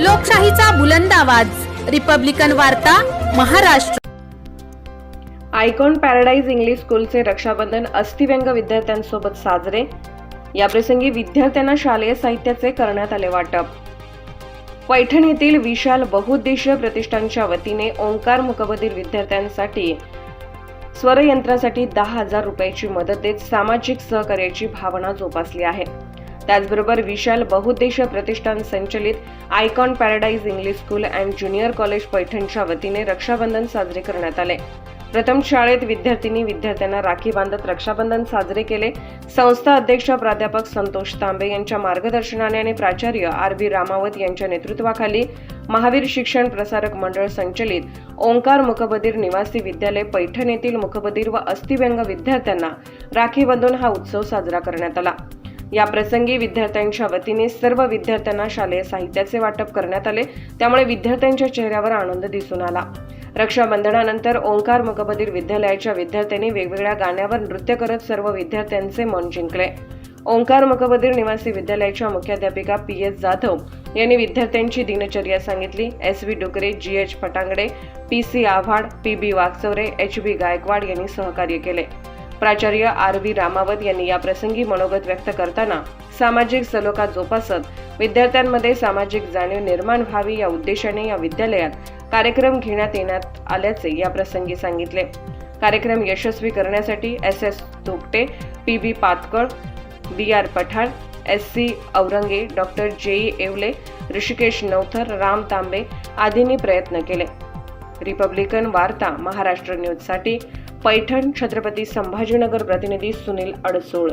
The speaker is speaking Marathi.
लोकशाहीचा बुलंद आवाज. रिपब्लिकन वार्ता महाराष्ट्र. आयकॉन पॅराडाईज इंग्लिश स्कूलचे रक्षाबंधन अस्थिव्यंग विद्यार्थ्यांसोबत साजरे. याप्रसंगी विद्यार्थ्यांना शालेय साहित्याचे करण्यात आले वाटप. पैठण येथील विशाल बहुउद्देशीय प्रतिष्ठानच्या वतीने ओंकार मुकबधीर विद्यार्थ्यांसाठी स्वरयंत्रासाठी दहा हजार रुपयाची मदत देत सामाजिक सहकार्याची भावना जोपासली आहे. त्याचबरोबर विशाल बहुउद्देशीय प्रतिष्ठान संचलित Icon Paradise English school and junior college पैठणच्या वतीने रक्षाबंधन साजरे करण्यात आले. प्रथम शाळेत विद्यार्थिनी विद्यार्थ्यांना राखी बांधत रक्षाबंधन साजरे केले. संस्था अध्यक्ष प्राध्यापक संतोष तांबे यांच्या मार्गदर्शनाने आणि प्राचार्य आर बी रामावत यांच्या नेतृत्वाखाली महावीर शिक्षण प्रसारक मंडळ संचलित ओंकार मुखबधीर निवासी विद्यालय पैठण येथील मुखबधीर व अस्थिव्यंग विद्यार्थ्यांना राखी बांधून हा उत्सव साजरा करण्यात आला. या प्रसंगी विद्यार्थ्यांच्या वतीने सर्व विद्यार्थ्यांना शालेय साहित्याचे वाटप करण्यात आले. त्यामुळे विद्यार्थ्यांच्या चेहऱ्यावर आनंद दिसून आला. रक्षाबंधनानंतर ओंकार मुकबधीर विद्यालयाच्या विद्यार्थ्यांनी वेगवेगळ्या गाण्यावर नृत्य करत सर्व विद्यार्थ्यांचे मन जिंकले. ओंकार मुकबधीर निवासी विद्यालयाच्या मुख्याध्यापिका पी एस जाधव यांनी विद्यार्थ्यांची दिनचर्या सांगितली. S V Dukre G H Phatangade P C Awhad P B Wagchaure H B Gaikwad यांनी सहकार्य केले. प्राचार्य आर व्ही रामावत यांनी या प्रसंगी मनोगत व्यक्त करताना सामाजिक सलोखा जोपासत विद्यार्थ्यांमध्ये सामाजिक जाणीव निर्माण व्हावी या उद्देशाने या विद्यालयात कार्यक्रम घेण्यात येण्यात आल्याचे या प्रसंगी सांगितले. कार्यक्रम यशस्वी करण्यासाठी S S Topte P B Patkal B R Pathan S C Aurange doctor J E Yewale Hrishikesh Navthar Ram Tambe आदींनी प्रयत्न केले. रिपब्लिकन वार्ता महाराष्ट्र न्यूजसाठी पैठण छत्रपती संभाजीनगर प्रतिनिधी सुनील अडसूळ.